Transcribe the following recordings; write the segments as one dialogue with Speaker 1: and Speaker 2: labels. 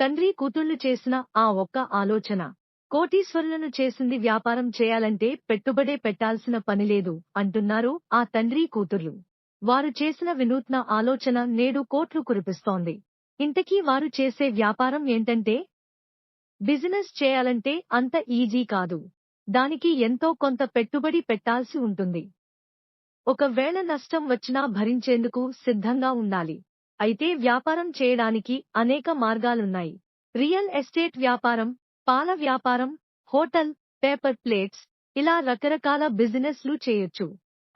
Speaker 1: తండ్రి కూతుళ్ళు చేసిన ఆ ఒక్క ఆలోచన. కోటీశ్వరులను చేసింది వ్యాపారం చేయాలంటే పెట్టుబడే పెట్టాల్సిన పనిలేదు అంటున్నారు ఆ తండ్రి కూతుర్లు. వారు చేసిన వినూత్న ఆలోచన నేడు కోట్లు కురిపిస్తోంది. ఇంతకీ వారు చేసే వ్యాపారం ఏంటంటే? బిజినెస్ చేయాలంటే అంత ఈజీ కాదు. దానికి ఎంతో కొంత పెట్టుబడి పెట్టాల్సి ఉంటుంది. ఒకవేళ నష్టం వచ్చినా భరించేందుకు సిద్ధంగా ఉండాలి. అయితే వ్యాపారం చేయడానికి అనేక మార్గాలున్నాయి. రియల్ ఎస్టేట్ వ్యాపారం పాల వ్యాపారం హోటల్ పేపర్ ప్లేట్స్ ఇలా రకరకాల బిజినెస్లు చేయొచ్చు.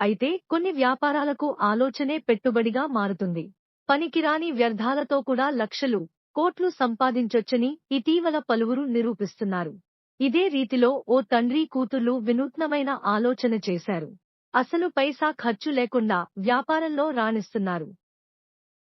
Speaker 1: అయితే కొన్ని వ్యాపారాలకు ఆలోచనే పెట్టుబడిగా మారుతుంది. పనికిరాని వ్యర్థాలతో కూడా లక్షలు కోట్లు సంపాదించొచ్చని ఇటీవల పలువురు నిరూపిస్తున్నారు. ఇదే రీతిలో ఓ తండ్రి కూతుర్లు వినూత్నమైన ఆలోచన చేశారు. అసలు పైసా ఖర్చు లేకుండా వ్యాపారంలో రాణిస్తున్నారు.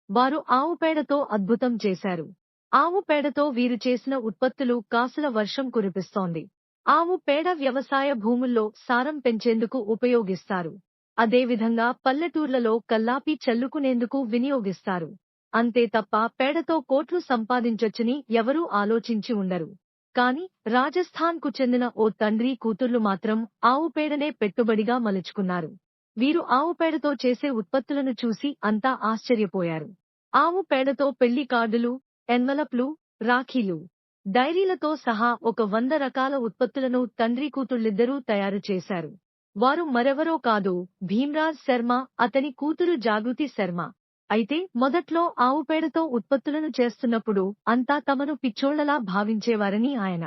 Speaker 1: వారు ఆవు పేడతో అద్భుతం చేశారు. ఆవు పేడతో వీరు చేసిన ఉత్పత్తులు కాసుల వర్షం కురిపిస్తోంది. ఆవు పేడ వ్యవసాయ భూముల్లో సారం పెంచేందుకు ఉపయోగిస్తారు. అదేవిధంగా పల్లెటూర్లలో కల్లాపి చల్లుకునేందుకు వినియోగిస్తారు. అంతే తప్ప పేడతో కోట్లు సంపాదించొచ్చని ఎవరూ ఆలోచించి ఉండరు. కాని రాజస్థాన్కు చెందిన ఓ తండ్రి కూతుర్లు మాత్రం ఆవు పేడనే పెట్టుబడిగా మలుచుకున్నారు. వీరు ఆవు పేడతో చేసే ఉత్పత్తులను చూసి అంతా ఆశ్చర్యపోయారు. ఆవు పేడతో పెళ్ళి కార్డులు ఎన్వలప్లు రాఖీలు. డైరీలతో సహా ఒక వంద రకాల ఉత్పత్తులను తండ్రి కూతుళ్ళిద్దరూ తయారు చేశారు. వారు మరెవరో కాదు భీమ్రాజ్ శర్మ అతని కూతురు జాగృతి శర్మ. అయితే మొదట్లో ఆవు పేడతో ఉత్పత్తులను చేస్తున్నప్పుడు అంతా తమను పిచ్చోళ్ళలా భావించేవారని ఆయన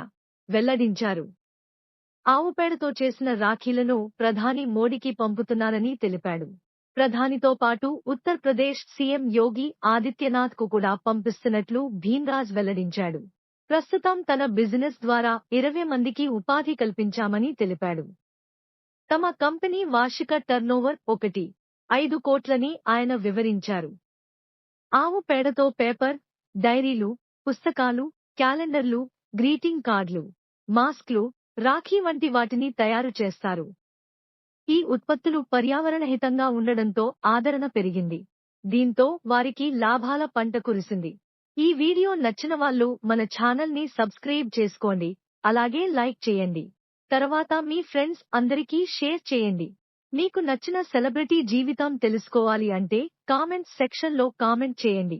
Speaker 1: వెల్లడించారు. ఆవు పేడతో చేసిన రాఖీలను ప్రధాని మోడీకి పంపుతున్నారని తెలిపాడు. ప్రధానితో పాటు ఉత్తర్ప్రదేశ్ సీఎం యోగి ఆదిత్యనాథ్కు కూడా పంపిస్తున్నట్లు భీమ్రాజ్ వెల్లడించాడు. ప్రస్తుతం తన బిజినెస్ ద్వారా ఇరవై మందికి ఉపాధి కల్పించామని తెలిపాడు. తమ కంపెనీ వార్షిక టర్నోవర్ ఒకటి ఐదు కోట్లని ఆయన వివరించారు. ఆవు పేడతో పేపర్ డైరీలు పుస్తకాలు క్యాలెండర్లు గ్రీటింగ్ కార్డులు మాస్క్లు రాఖీ వంటి వాటిని తయారు చేస్తారు. ఈ ఉత్పత్తులు పర్యావరణహితంగా ఉండడంతో ఆదరణ పెరిగింది. దీంతో వారికి లాభాల పంట కురిసింది. ఈ వీడియో నచ్చిన వాళ్ళు మన ఛానల్ని సబ్స్క్రైబ్ చేసుకోండి. అలాగే లైక్ చేయండి. తర్వాత మీ ఫ్రెండ్స్ అందరికీ షేర్ చేయండి. మీకు నచ్చిన సెలబ్రిటీ జీవితం తెలుసుకోవాలి అంటే కామెంట్స్ సెక్షన్లో కామెంట్ చేయండి.